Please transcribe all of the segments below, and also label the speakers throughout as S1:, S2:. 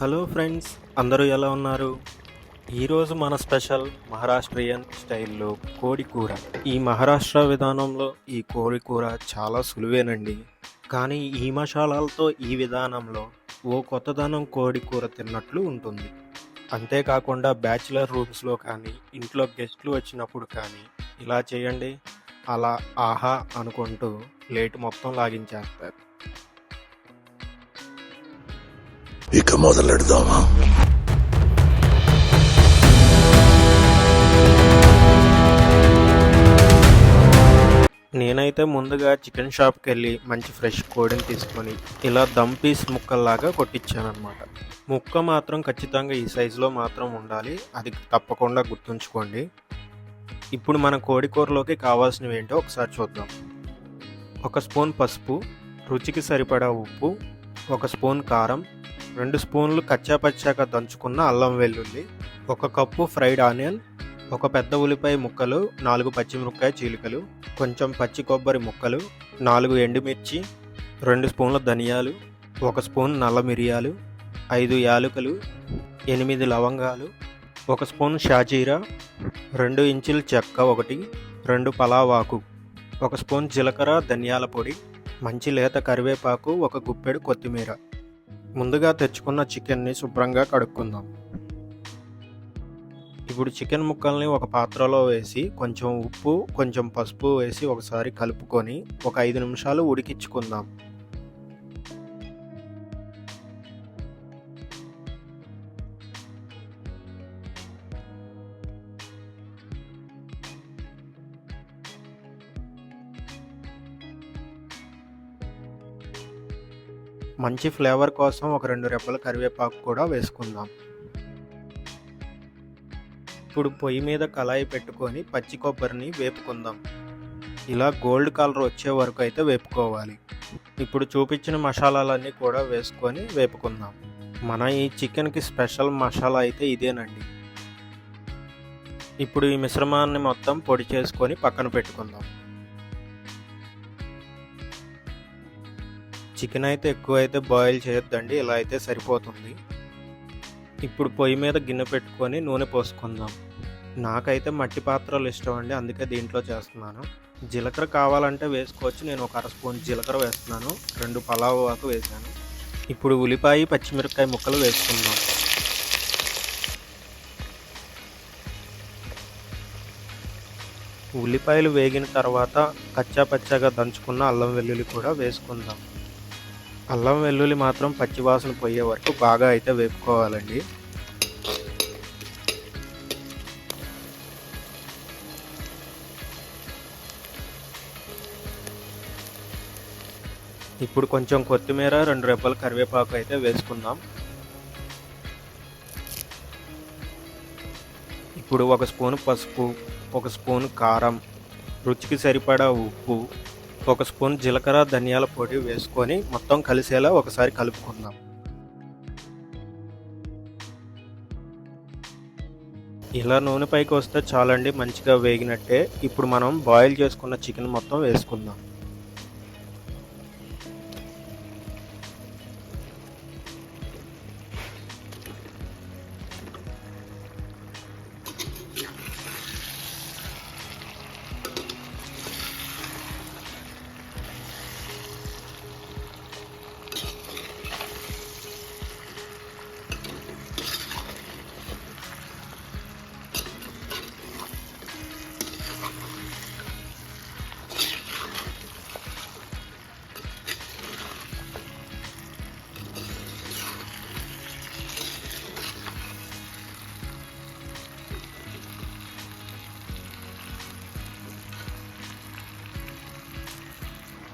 S1: Hello friends అందరూ ఎలా ఉన్నారు? ఈరోజు మన స్పెషల్ మహారాష్ట్రియన్ స్టైల్లో కోడి కూర. ఈ మహారాష్ట్ర విధానంలో ఈ కోడి కూర చాలా సులువేనండి. కానీ ఈ మసాలాలతో ఈ విధానంలో ఓ కొత్తదనం కోడి కూర తిన్నట్లు ఉంటుంది. అంతేకాకుండా బ్యాచిలర్ రూమ్స్లో కానీ ఇంట్లో గెస్ట్లు వచ్చినప్పుడు కానీ ఇలా చేయండి. అలా ఆహా అనుకుంటూ ప్లేట్ మొత్తం లాగించేస్తారు.
S2: ఇక మొదలెడదామా?
S1: నేనైతే ముందుగా చికెన్ షాప్కి వెళ్ళి మంచి ఫ్రెష్ కోడిని తీసుకొని ఇలా దమ్ పీస్ ముక్కల్లాగా కొట్టించాను ముక్క మాత్రం ఖచ్చితంగా ఈ సైజులో మాత్రం ఉండాలి. అది తప్పకుండా గుర్తుంచుకోండి. ఇప్పుడు మన కోడి కూరలోకి కావాల్సినవి ఏంటో ఒకసారి చూద్దాం. ఒక స్పూన్ పసుపు రుచికి సరిపడా ఉప్పు ఒక స్పూన్ కారం రెండు స్పూన్లు కచ్చా పచ్చాక దంచుకున్న అల్లం వెల్లుల్లి ఒక కప్పు ఫ్రైడ్ ఆనియన్ ఒక పెద్ద ఉల్లిపాయ ముక్కలు నాలుగు పచ్చిమిరపకాయ చీలికలు కొంచెం పచ్చి కొబ్బరి ముక్కలు నాలుగు ఎండుమిర్చి రెండు స్పూన్ల ధనియాలు ఒక స్పూన్ నల్ల మిరియాలు ఐదు యాలకులు ఎనిమిది లవంగాలు ఒక స్పూన్ షాజీరా రెండు ఇంచుల చెక్క ఒకటి రెండు పలావాకు ఒక స్పూన్ జీలకర్ర ధనియాల పొడి మంచి లేత కరివేపాకు ఒక గుప్పెడు కొత్తిమీర. ముందుగా తెచ్చుకున్న చికెన్ని శుభ్రంగా కడుక్కుందాం. ఇప్పుడు చికెన్ ముక్కల్ని ఒక పాత్రలో వేసి కొంచెం ఉప్పు కొంచెం పసుపు వేసి ఒకసారి కలుపుకొని ఒక ఐదు నిమిషాలు ఉడికించుకుందాం. మంచి ఫ్లేవర్ కోసం ఒక రెండు రెబ్బల కరివేపాకు కూడా వేసుకుందాం. ఇప్పుడు పొయ్యి మీద కళాయి పెట్టుకొని పచ్చి కొబ్బరిని వేపుకుందాం. ఇలా గోల్డ్ కలర్ వచ్చే వరకు అయితే వేపుకోవాలి. ఇప్పుడు చూపించిన మసాలాలన్నీ కూడా వేసుకొని వేపుకుందాం. మన ఈ చికెన్కి స్పెషల్ మసాలా అయితే ఇదేనండి. ఇప్పుడు ఈ మిశ్రమాన్ని మొత్తం పొడి చేసుకొని పక్కన పెట్టుకుందాం. చికెన్ అయితే ఎక్కువ అయితే బాయిల్ చేయొద్దండి ఇలా అయితే సరిపోతుంది. ఇప్పుడు పొయ్యి మీద గిన్నె పెట్టుకొని నూనె పోసుకుందాం. నాకైతే మట్టి పాత్రలు ఇష్టం అండి అందుకే దీంట్లో చేస్తున్నాను. జీలకర్ర కావాలంటే వేసుకోవచ్చు నేను ఒక అర స్పూన్ జీలకర్ర వేస్తున్నాను రెండు పలావ్ ఆకు వేసాను ఇప్పుడు ఉల్లిపాయ పచ్చిమిరపకాయ ముక్కలు వేసుకుందాం. ఉల్లిపాయలు వేగిన తర్వాత కచ్చా పచ్చాగా దంచుకున్న అల్లం వెల్లుల్లి కూడా వేసుకుందాం. అల్లం వెల్లుల్లి మాత్రం పచ్చివాసన పోయే వరకు బాగా అయితే వేపుకోవాలండి. ఇప్పుడు కొంచెం కొత్తిమీర రెండు రెబ్బల కరివేపాకు అయితే వేసుకుందాం. ఇప్పుడు ఒక స్పూన్ పసుపు ఒక స్పూన్ కారం రుచికి సరిపడా ఉప్పు ఒక స్పూన్ జీలకర్ర ధనియాల పొడి వేసుకొని మొత్తం కలిసేలా ఒకసారి కలుపుకుందాం. ఇలా నూనె పైకి వస్తే చాలండి మంచిగా వేగినట్టే. ఇప్పుడు మనం బాయిల్ చేసుకున్న చికెన్ మొత్తం వేసుకుందాం.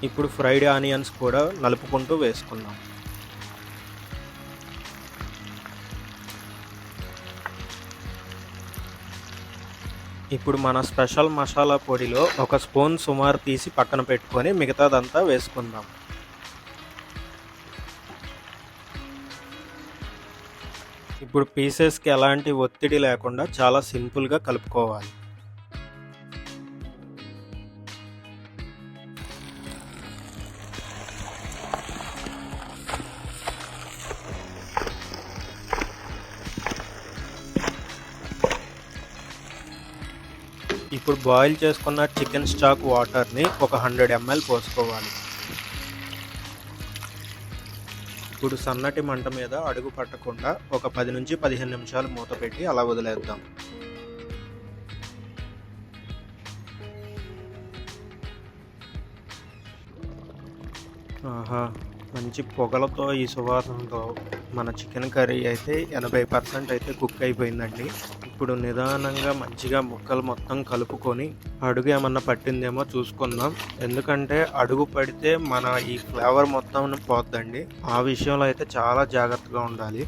S1: ఇప్పుడు ఫ్రైడ్ ఆనియన్స్ కూడా నలుపుకుంటూ వేసుకుందాం. ఇప్పుడు మన స్పెషల్ మసాలా పొడిలో ఒక స్పూన్ సుమారు తీసి పక్కన పెట్టుకొని మిగతాదంతా వేసుకుందాం. ఇప్పుడు పీసెస్కి ఎలాంటి ఒత్తిడి లేకుండా చాలా సింపుల్గా కలుపుకోవాలి. ఇప్పుడు బాయిల్ చేసుకున్న చికెన్ స్టాక్ వాటర్ని ఒక హండ్రెడ్ ఎంఎల్ పోసుకోవాలి. ఇప్పుడు సన్నటి మంట మీద అడుగు పట్టకుండా ఒక పది నుంచి పదిహేను నిమిషాలు మూత పెట్టి అలా వదిలేద్దాం. ఆహా మంచి పొగలతో ఈ సువాసనతో మన చికెన్ కర్రీ అయితే ఎనభై పర్సెంట్ అయితే కుక్ అయిపోయిందండి. ఇప్పుడు నిదానంగా మంచిగా ముక్కలు మొత్తం కలుపుకొని అడుగు ఏమన్నా పట్టిందేమో చూసుకుందాం. ఎందుకంటే అడుగు పడితే మన ఈ ఫ్లేవర్ మొత్తం పోద్దండి. ఆ విషయంలో అయితే చాలా జాగ్రత్తగా ఉండాలి.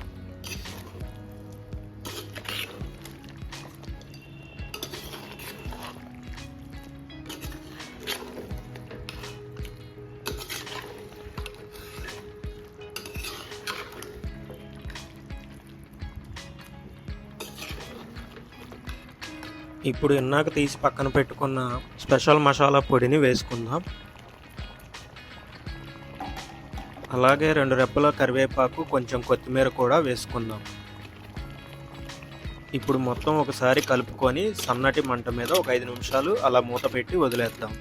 S1: ఇప్పుడు ఇందాక తీసి పక్కన పెట్టుకున్న స్పెషల్ మసాలా పొడిని వేసుకుందాం. అలాగే రెండు రెప్పల కరివేపాకు కొంచెం కొత్తిమీర కూడా వేసుకుందాం. ఇప్పుడు మొత్తం ఒకసారి కలుపుకొని సన్నటి మంట మీద ఒక ఐదు నిమిషాలు అలా మూత పెట్టి వదిలేద్దాం.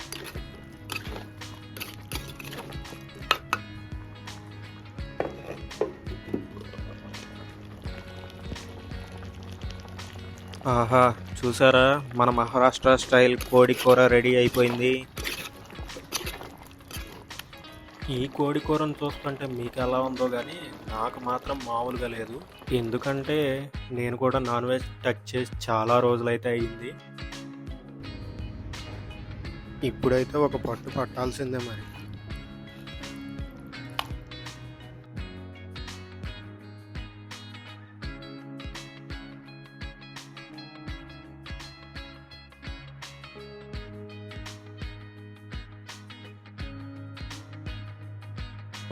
S1: ఆహా! చూసారా? మన మహారాష్ట్ర స్టైల్ కోడి కూర రెడీ అయిపోయింది. ఈ కోడి కూరను చూస్తుంటే మీకు ఎలా ఉందో కానీ నాకు మాత్రం మామూలుగా లేదు. ఎందుకంటే నేను కూడా నాన్ వెజ్ టచ్ చేసి చాలా రోజులైతే అయ్యింది ఇప్పుడైతే ఒక పట్టు పట్టాల్సిందే మరి.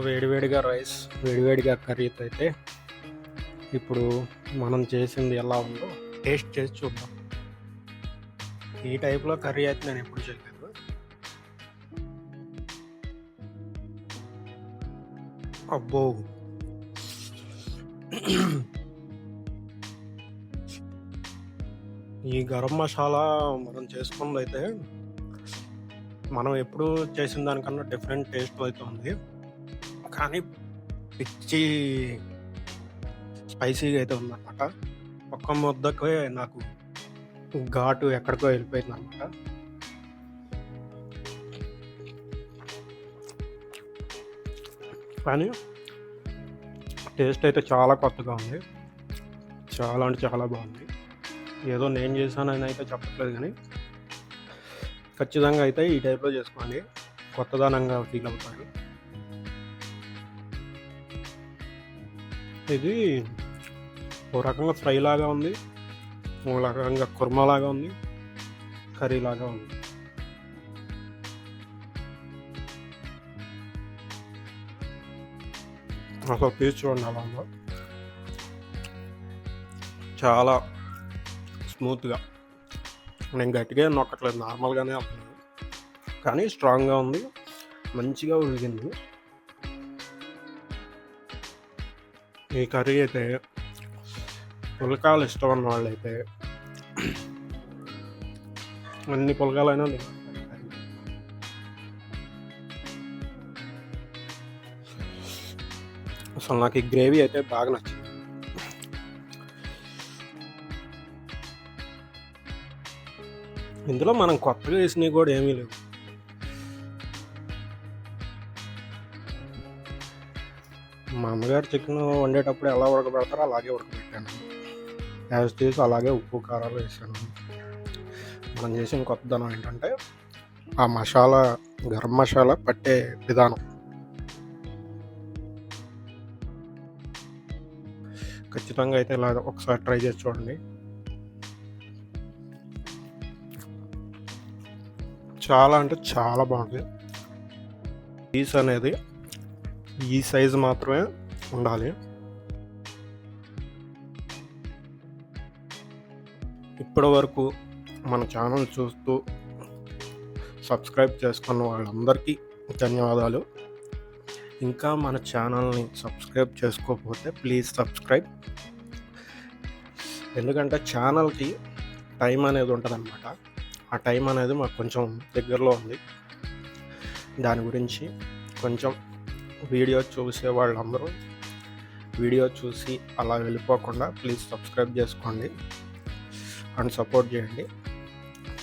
S1: వేడివేడిగా రైస్ వేడివేడిగా కర్రీతో అయితే ఇప్పుడు మనం చేసింది ఎలా ఉందో టేస్ట్ చేసి చూద్దాం. ఈ టైప్లో కర్రీ అయితే నేను ఎప్పుడు చేయలేదు. అబ్బో! ఈ గరం మసాలా మనం చేసుకున్నది అయితే మనం ఎప్పుడు చేసిన దానికన్నా డిఫరెంట్ టేస్ట్ అయితే ఉంది. కానీ పిచ్చి స్పైసీగా అయితే ఉందన్నమాట. ఒక్క ముద్దకు నాకు ఘాటు ఎక్కడికో వెళ్ళిపోయింది అనమాట కానీ టేస్ట్ అయితే చాలా కొత్తగా ఉంది. చాలా అంటే చాలా బాగుంది. ఏదో నేను చేశానని అయితే చెప్పట్లేదు కానీ ఖచ్చితంగా అయితే ఈ టైప్లో చేసుకోండి. కొత్తదనంగా ఫీల్ అవుతారు. ఇది ఓ రకంగా ఫ్రై లాగా ఉంది. ఓ రకంగా కుర్మా లాగా ఉంది. కర్రీ లాగా ఉంది. అసలు పీస్ చూడండి అలా ఉందో. చాలా స్మూత్గా. నేను గట్టిగా నొక్కట్లేదు నార్మల్గానే అవుతుంది కానీ స్ట్రాంగ్గా ఉంది. మంచిగా ఉడికింది. ఈ కర్రీ అయితే పులకాలు ఇష్టం ఉన్న వాళ్ళైతే అన్ని పులకాలైనా అసలు నాకు ఈ గ్రేవీ అయితే బాగా నచ్చింది. ఇందులో మనం కొత్తగా వేసినవి కూడా ఏమీ లేవు. మా అమ్మగారు చికెన్ వండేటప్పుడు ఎలా ఉడకబెడతారో అలాగే ఉడకబెట్టాను. యాజ్ తీసి అలాగే ఉప్పు కారాలు వేసాను. మనం చేసిన కొత్తదనం ఏంటంటే ఆ మసాలా గరం మసాలా పట్టే విధానం. ఖచ్చితంగా అయితే ఇలా ఒకసారి ట్రై చేసి చూడండి. చాలా అంటే చాలా బాగుంటుంది. పీస్ అనేది ఈ సైజు మాత్రమే ఉండాలి. ఇప్పటి వరకు మన ఛానల్ చూస్తూ సబ్స్క్రైబ్ చేసుకున్న వాళ్ళందరికీ ధన్యవాదాలు. ఇంకా మన ఛానల్ని సబ్స్క్రైబ్ చేసుకోకపోతే ప్లీజ్ సబ్స్క్రైబ్. ఎందుకంటే ఛానల్కి టైం అనేది ఉంటుంది అనమాట ఆ టైం అనేది మాకు కొంచెం దగ్గరలో ఉంది. దాని గురించి కొంచెం వీడియో చూసే వాళ్ళందరూ వీడియో చూసి అలా వెళ్ళిపోకుండా ప్లీజ్ సబ్స్క్రైబ్ చేసుకోండి అండ్ సపోర్ట్ చేయండి.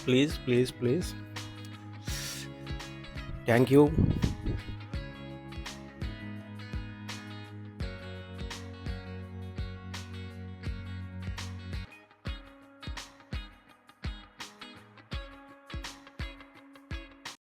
S1: Please please please. Thank you.